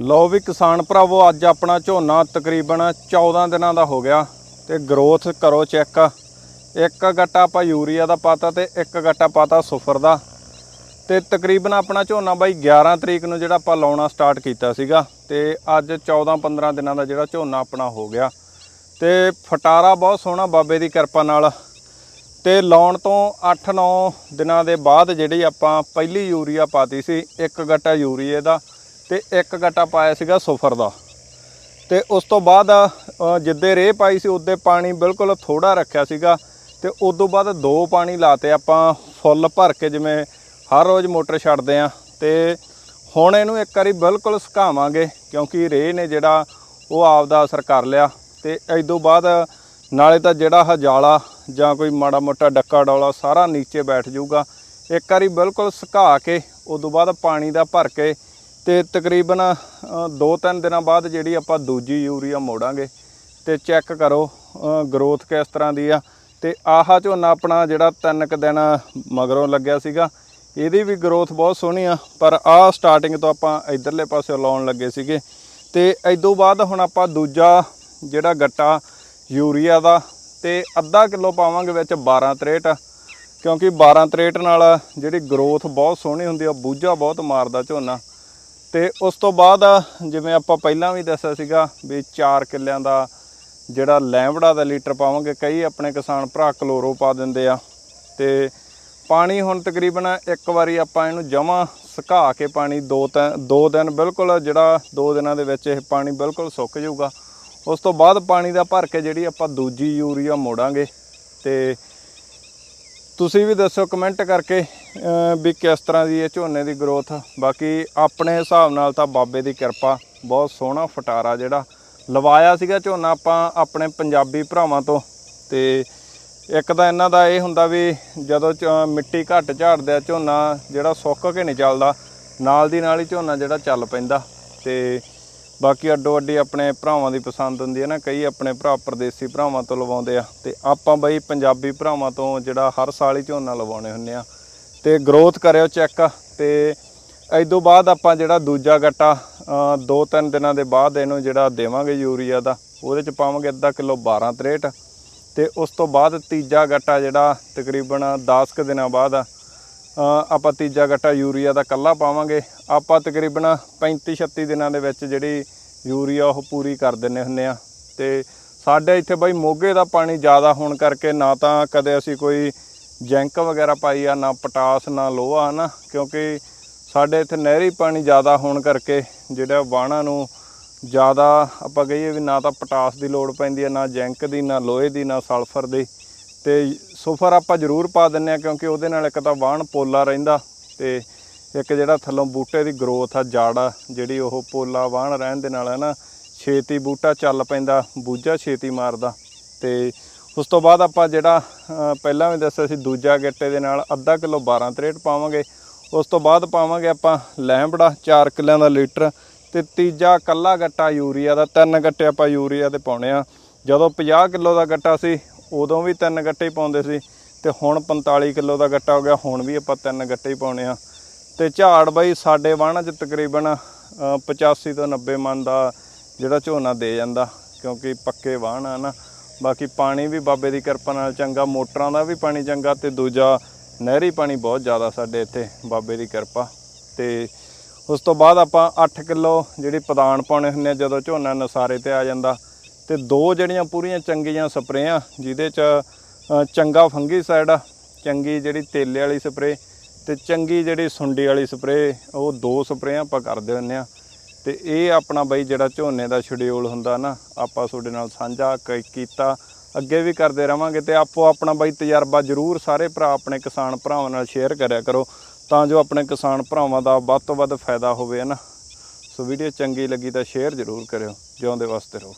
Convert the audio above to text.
ਲਓ ਵੀ ਕਿਸਾਨ ਭਰਾਵੋ, ਅੱਜ ਆਪਣਾ ਝੋਨਾ ਤਕਰੀਬਨ 14 ਦਿਨਾਂ ਦਾ ਹੋ ਗਿਆ ਤੇ ਗਰੋਥ ਕਰੋ ਚੈੱਕ ਇੱਕ ਗੱਟਾ ਆਪਾਂ ਯੂਰੀਆ ਦਾ ਪਾਤਾ ਤੇ ਇੱਕ ਗੱਟਾ ਪਾਤਾ ਸੁਫਰ ਦਾ। ਤੇ ਤਕਰੀਬਨ ਆਪਣਾ ਝੋਨਾ ਬਾਈ 11 ਤਰੀਕ ਨੂੰ ਜਿਹੜਾ ਆਪਾਂ ਲਾਉਣਾ ਸਟਾਰਟ ਕੀਤਾ ਸੀਗਾ ਤੇ ਅੱਜ 14 15 ਦਿਨਾਂ ਦਾ ਜਿਹੜਾ ਝੋਨਾ ਆਪਣਾ ਹੋ ਗਿਆ। ਤੇ ਫਟਾਰਾ ਬਹੁਤ ਸੋਹਣਾ ਬਾਬੇ ਦੀ ਕਿਰਪਾ ਨਾਲ। ਤੇ ਲਾਉਣ ਤੋਂ 8-9 ਦਿਨਾਂ ਦੇ ਬਾਅਦ ਜਿਹੜੀ ਆਪਾਂ ਪਹਿਲੀ ਯੂਰੀਆ ਪਾਤੀ ਸੀ, ਇੱਕ ਗੱਟਾ ਯੂਰੀਏ ਦਾ ਤੇ ਇੱਕ ਗੱਟਾ ਪਾਇਆ ਸੀਗਾ ਸਫਰ ਦਾ। ਤੇ ਉਸ ਤੋਂ ਬਾਅਦ ਅ, ਜਿੱਦੇ ਰੇਹ ਪਾਈ ਸੀ ਉਹਦੇ ਪਾਣੀ ਬਿਲਕੁਲ ਥੋੜਾ ਰੱਖਿਆ ਸੀਗਾ ਤੇ ਉਸ ਤੋਂ ਬਾਅਦ ਦੋ ਪਾਣੀ ਲਾਤੇ ਆਪਾਂ ਫੁੱਲ ਭਰ ਕੇ ਜਿਵੇਂ ਹਰ ਰੋਜ਼ ਮੋਟਰ ਛੱਡਦੇ ਆ ਤੇ ਹੁਣ ਇਹਨੂੰ ਇੱਕ ਵਾਰੀ ਬਿਲਕੁਲ ਸੁਕਾਵਾਂਗੇ ਕਿਉਂਕਿ ਰੇਹ ਨੇ ਜਿਹੜਾ ਉਹ ਆਪਦਾ ਅਸਰ ਕਰ ਲਿਆ। ਤੇ ਇਸ ਤੋਂ ਬਾਅਦ ਨਾਲੇ ਤਾਂ ਜਿਹੜਾ ਹਜਾਲਾ ਜਾਂ ਕੋਈ ਮਾੜਾ ਮੋਟਾ ਡੱਕਾ ਡੌਲਾ ਸਾਰਾ ਨੀਚੇ ਬੈਠ ਜਾਊਗਾ। ਇੱਕ ਵਾਰੀ ਬਿਲਕੁਲ ਸੁਕਾ ਕੇ ਉਸ ਤੋਂ ਬਾਅਦ ਪਾਣੀ ਦਾ ਭਰ ਕੇ ਤੇ ਤਕਰੀਬਨ 2-3 ਦਿਨਾਂ ਬਾਅਦ ਜਿਹੜੀ ਆਪਾਂ ਦੂਜੀ ਯੂਰੀਆ ਮੋੜਾਂਗੇ ਤੇ ਚੈੱਕ ਕਰੋ ਗਰੋਥ ਕਿਸ ਤਰ੍ਹਾਂ ਦੀ ਆ। ਤੇ ਆਹ ਝੋਨਾ ਆਪਣਾ ਜਿਹੜਾ ਤਿੰਨ ਕੁ ਦਿਨ ਮਗਰੋਂ ਲੱਗਿਆ ਸੀਗਾ, ਇਹਦੀ ਵੀ ਗਰੋਥ ਬਹੁਤ ਸੋਹਣੀ ਆ, ਪਰ ਆਹ ਸਟਾਰਟਿੰਗ ਤੋਂ ਆਪਾਂ ਇਧਰਲੇ ਪਾਸੇ ਲਾਉਣ ਲੱਗੇ ਸੀਗੇ। ਤੇ ਇਦੋਂ ਬਾਅਦ ਹੁਣ ਆਪਾਂ ਦੂਜਾ ਜਿਹੜਾ ਗੱਟਾ ਯੂਰੀਆ ਦਾ, ਤੇ ਅੱਧਾ ਕਿਲੋ ਪਾਵਾਂਗੇ ਵਿੱਚ 12 63 ਕਿਉਂਕਿ 12 63 ਨਾਲ ਜਿਹੜੀ ਗਰੋਥ ਬਹੁਤ ਸੋਹਣੀ ਹੁੰਦੀ ਆ, ਬੂਝਾ ਬਹੁਤ ਮਾਰਦਾ ਝੋਨਾ। ਤੇ ਉਸ ਤੋਂ ਬਾਅਦ ਜਿਵੇਂ ਆਪਾਂ ਪਹਿਲਾਂ ਵੀ ਦੱਸਿਆ ਸੀਗਾ ਵੀ 4 ਕਿੱਲਿਆਂ ਦਾ ਜਿਹੜਾ ਲੈਂਬੜਾ ਦਾ ਲੀਟਰ ਪਾਵਾਂਗੇ, ਕਈ ਆਪਣੇ ਕਿਸਾਨ ਭਰਾ ਕਲੋਰੋ ਪਾ ਦਿੰਦੇ ਆ। ਤੇ ਪਾਣੀ ਹੁਣ ਤਕਰੀਬਨ ਇੱਕ ਵਾਰੀ ਆਪਾਂ ਇਹਨੂੰ ਜਮਾ ਸੁਕਾ ਕੇ ਪਾਣੀ ਦੋ ਤਿੰਨ ਦੋ ਦਿਨ ਬਿਲਕੁਲ ਜਿਹੜਾ ਦੋ ਦਿਨਾਂ ਦੇ ਵਿੱਚ ਇਹ ਪਾਣੀ ਬਿਲਕੁਲ ਸੁੱਕ ਜਾਊਗਾ। ਉਸ ਤੋਂ ਬਾਅਦ ਪਾਣੀ ਦਾ ਭਰ ਕੇ ਜਿਹੜੀ ਆਪਾਂ ਦੂਜੀ ਯੂਰੀਆ ਮੋੜਾਂਗੇ। ਤੇ ਤੁਸੀਂ ਵੀ ਦੱਸੋ ਕਮੈਂਟ ਕਰਕੇ ਵੀ ਕਿਸ ਤਰ੍ਹਾਂ ਦੀ ਇਹ ਝੋਨੇ ਦੀ ਗਰੋਥ ਬਾਕੀ ਆਪਣੇ ਹਿਸਾਬ ਨਾਲ ਤਾਂ ਬਾਬੇ ਦੀ ਕਿਰਪਾ, ਬਹੁਤ ਸੋਹਣਾ ਫਟਾਰਾ ਜਿਹੜਾ ਲਵਾਇਆ ਸੀਗਾ ਝੋਨਾ ਆਪਾਂ ਆਪਣੇ ਪੰਜਾਬੀ ਭਰਾਵਾਂ ਤੋਂ। ਤੇ ਇੱਕ ਤਾਂ ਇਹਨਾਂ ਦਾ ਇਹ ਹੁੰਦਾ ਵੀ ਜਦੋਂ ਚ- ਮਿੱਟੀ ਘੱਟ ਝਾੜਦੇ ਆ ਝੋਨਾ ਜਿਹੜਾ ਸੁੱਕ ਕੇ ਨਹੀਂ ਚੱਲਦਾ, ਨਾਲ ਦੀ ਨਾਲ ਹੀ ਝੋਨਾ ਜਿਹੜਾ ਚੱਲ ਪੈਂਦਾ। ਤੇ ਬਾਕੀ ਅੱਡੋ ਅੱਡੀ ਆਪਣੇ ਭਰਾਵਾਂ ਦੀ ਪਸੰਦ ਹੁੰਦੀ ਹੈ ਨਾ, ਕਈ ਆਪਣੇ ਭਰਾ ਪਰਦੇਸੀ ਭਰਾਵਾਂ ਤੋਂ ਲਵਾਉਂਦੇ ਆ। ਤੇ ਆਪਾਂ ਬਈ ਪੰਜਾਬੀ ਭਰਾਵਾਂ ਤੋਂ ਜਿਹੜਾ ਹਰ ਸਾਲ ਹੀ ਝੋਨਾ ਲਵਾਉਣੇ ਹੁੰਨੇ ਆ। ਤੇ ਗਰੋਥ ਕਰਿਓ ਚੈੱਕ ਤੇ ਤੋਂ ਬਾਅਦ ਆਪਾਂ ਜਿਹੜਾ ਦੂਜਾ ਗੱਟਾ ਅ, ਦੋ ਤਿੰਨ ਦਿਨਾਂ ਦੇ ਬਾਅਦ ਇਹਨੂੰ ਜਿਹੜਾ ਦੇਵਾਂਗੇ ਯੂਰੀਆ ਦਾ ਉਹਦੇ ਚ ਪਾਵਾਂਗੇ ਅੱਧਾ ਕਿਲੋ 12 63 ਤੇ ਉਸ ਤੋਂ ਬਾਅਦ ਤੀਜਾ ਗੱਟਾ ਜਿਹੜਾ ਤਕਰੀਬਨ 10 ਕੁ ਦਿਨਾਂ ਬਾਅਦ ਆਪਾਂ ਤੀਜਾ ਗੱਟਾ ਯੂਰੀਆ ਦਾ ਕੱਲਾ ਪਾਵਾਂਗੇ। ਆਪਾਂ ਤਕਰੀਬਨ 35 36 ਦਿਨਾਂ ਦੇ ਵਿੱਚ ਜਿਹੜੀ ਯੂਰੀਆ ਉਹ ਪੂਰੀ ਕਰ ਦਿੰਨੇ ਹੁੰਨੇ ਆ। ਤੇ ਸਾਡੇ ਇੱਥੇ ਬਈ ਮੋਗੇ ਦਾ ਪਾਣੀ ਜ਼ਿਆਦਾ ਹੋਣ ਕਰਕੇ ਨਾ ਤਾਂ ਕਦੇ ਅਸੀਂ ਕੋਈ ਜੈਂਕ ਵਗੈਰਾ ਪਾਈ ਆ, ਨਾ ਪਟਾਸ, ਨਾ ਲੋਹਾ ਨਾ ਕਿਉਂਕਿ ਸਾਡੇ ਇੱਥੇ ਨਹਿਰੀ ਪਾਣੀ ਜ਼ਿਆਦਾ ਹੋਣ ਕਰਕੇ ਜਿਹੜਾ ਵਾਹਣਾ ਨੂੰ ਜ਼ਿਆਦਾ ਆਪਾਂ ਕਹੀਏ ਵੀ ਨਾ ਤਾਂ ਪਟਾਸ ਦੀ ਲੋੜ ਪੈਂਦੀ ਹੈ ਨਾ ਜੈਂਕ ਦੀ, ਨਾ ਲੋਹੇ ਦੀ, ਨਾ ਸਲਫਰ ਦੀ। ਤੇ ਸੁਫਰ ਆਪਾਂ ਜ਼ਰੂਰ ਪਾ ਦਿੰਨੇ ਆ, ਕਿਉਂਕਿ ਉਹਦੇ ਨਾਲ ਇੱਕ ਤਾਂ ਵਾਹਣ ਪੋਲਾ ਰਹਿੰਦਾ ਤੇ ਇੱਕ ਜਿਹੜਾ ਥੱਲੋਂ ਬੂਟੇ ਦੀ ਗਰੋਥ ਆ, ਜਾੜਾ ਜਿਹੜੀ ਉਹ ਪੋਲਾ ਵਾਹਣ ਰਹਿਣ ਦੇ ਨਾਲ ਹੈ ਨਾ ਛੇਤੀ ਬੂਟਾ ਚੱਲ ਪੈਂਦਾ, ਬੂਝਾ ਛੇਤੀ ਮਾਰਦਾ। ਤੇ ਉਸ ਤੋਂ ਬਾਅਦ ਆਪਾਂ ਜਿਹੜਾ ਪਹਿਲਾਂ ਵੀ ਦੱਸਿਆ ਸੀ ਦੂਜਾ ਗੱਟੇ ਦੇ ਨਾਲ ਅੱਧਾ ਕਿਲੋ 12 63 ਪਾਵਾਂਗੇ। ਉਸ ਤੋਂ ਬਾਅਦ ਪਾਵਾਂਗੇ ਆਪਾਂ ਲੈਂਬੜਾ 4 ਕਿੱਲਿਆਂ ਦਾ ਲੀਟਰ ਤੇ ਤੀਜਾ ਕੱਲਾ ਗੱਟਾ ਯੂਰੀਆ ਦਾ ਤਿੰਨ ਗੱਟੇ ਆਪਾਂ ਯੂਰੀਆ ਦੇ ਪਾਉਣੇ ਆ। ਜਦੋਂ 50 ਕਿਲੋ ਦਾ ਗੱਟਾ ਸੀ ਉਦੋਂ ਵੀ ਤਿੰਨ ਗੱਟੇ ਹੀ ਪਾਉਂਦੇ ਸੀ ਤੇ ਹੁਣ 45 ਕਿਲੋ ਦਾ ਗੱਟਾ ਹੋ ਗਿਆ ਹੁਣ ਵੀ ਆਪਾਂ ਤਿੰਨ ਗੱਟੇ ਹੀ ਪਾਉਣੇ ਆ। ਤੇ ਝਾੜ ਬਾਈ ਸਾਡੇ ਵਾਹਣਾਂ 'ਚ ਤਕਰੀਬਨ ਅ, 85 ਤੋਂ 90 ਮਨ ਦਾ ਜਿਹੜਾ ਝੋਨਾ ਦੇ ਜਾਂਦਾ ਕਿਉਂਕਿ ਪੱਕੇ ਵਾਹਣ ਆ ਨਾ। ਬਾਕੀ ਪਾਣੀ ਵੀ ਬਾਬੇ ਦੀ ਕਿਰਪਾ ਨਾਲ ਚੰਗਾ ਮੋਟਰਾਂ ਦਾ ਵੀ ਪਾਣੀ ਚੰਗਾ ਤੇ ਦੂਜਾ ਨਹਿਰੀ ਪਾਣੀ ਬਹੁਤ ਜ਼ਿਆਦਾ ਸਾਡੇ ਇੱਥੇ ਬਾਬੇ ਦੀ ਕਿਰਪਾ। ਤੇ ਉਸ ਤੋਂ ਬਾਅਦ ਆਪਾਂ 8 ਕਿਲੋ ਜਿਹੜੀ ਪਦਾਨ ਪਾਉਣੇ ਹੁੰਦੇ ਆ ਜਦੋਂ ਝੋਨਾ ਨਸਾਰੇ ਤੇ ਆ ਜਾਂਦਾ ਤੇ ਦੋ ਜਿਹੜੀਆਂ ਪੂਰੀਆਂ ਚੰਗੀਆਂ ਸਪਰੇਆਂ ਜਿਹਦੇ ਚ ਅ, ਚੰਗਾ ਫੰਗੀਸਾਈਡ ਆ ਚੰਗੀ ਜਿਹੜੀ ਤੇਲੇ ਵਾਲੀ ਸਪਰੇ ਤੇ ਚੰਗੀ ਜਿਹੜੀ ਸੁੰਡੀ ਵਾਲੀ ਸਪਰੇ ਉਹ ਦੋ ਸਪਰੇਆਂ ਆਪਾਂ ਕਰਦੇ ਹੁੰਦੇ ਆ। ਤੇ ਇਹ ਆਪਣਾ ਬਈ ਜਿਹੜਾ ਝੋਨੇ ਦਾ ਸ਼ਡਿਊਲ ਹੁੰਦਾ ਨਾ, ਆਪਾਂ ਤੁਹਾਡੇ ਨਾਲ ਸਾਂਝਾ ਕ- ਕੀਤਾ। ਅੱਗੇ ਵੀ ਕਰਦੇ ਰਵਾਂਗੇ ਤੇ ਆਪੋ ਆਪਣਾ ਬਈ ਤਜਰਬਾ ਜ਼ਰੂਰ ਸਾਰੇ ਭਰਾ ਆਪਣੇ ਕਿਸਾਨ ਭਰਾਵਾਂ ਨਾਲ ਸ਼ੇਅਰ ਕਰਿਆ ਕਰੋ, ਤਾਂ ਜੋ ਆਪਣੇ ਕਿਸਾਨ ਭਰਾਵਾਂ ਦਾ ਵੱਧ ਤੋਂ ਵੱਧ ਫਾਇਦਾ ਹੋਵੇ ਨਾ? ਸੋ ਵੀਡੀਓ ਚੰਗੀ ਲੱਗੀ ਤਾਂ ਸ਼ੇਅਰ ਜ਼ਰੂਰ ਕਰਿਓ, ਜਿਉਂਦੇ ਵਾਸਤੇ ਰਹੋ।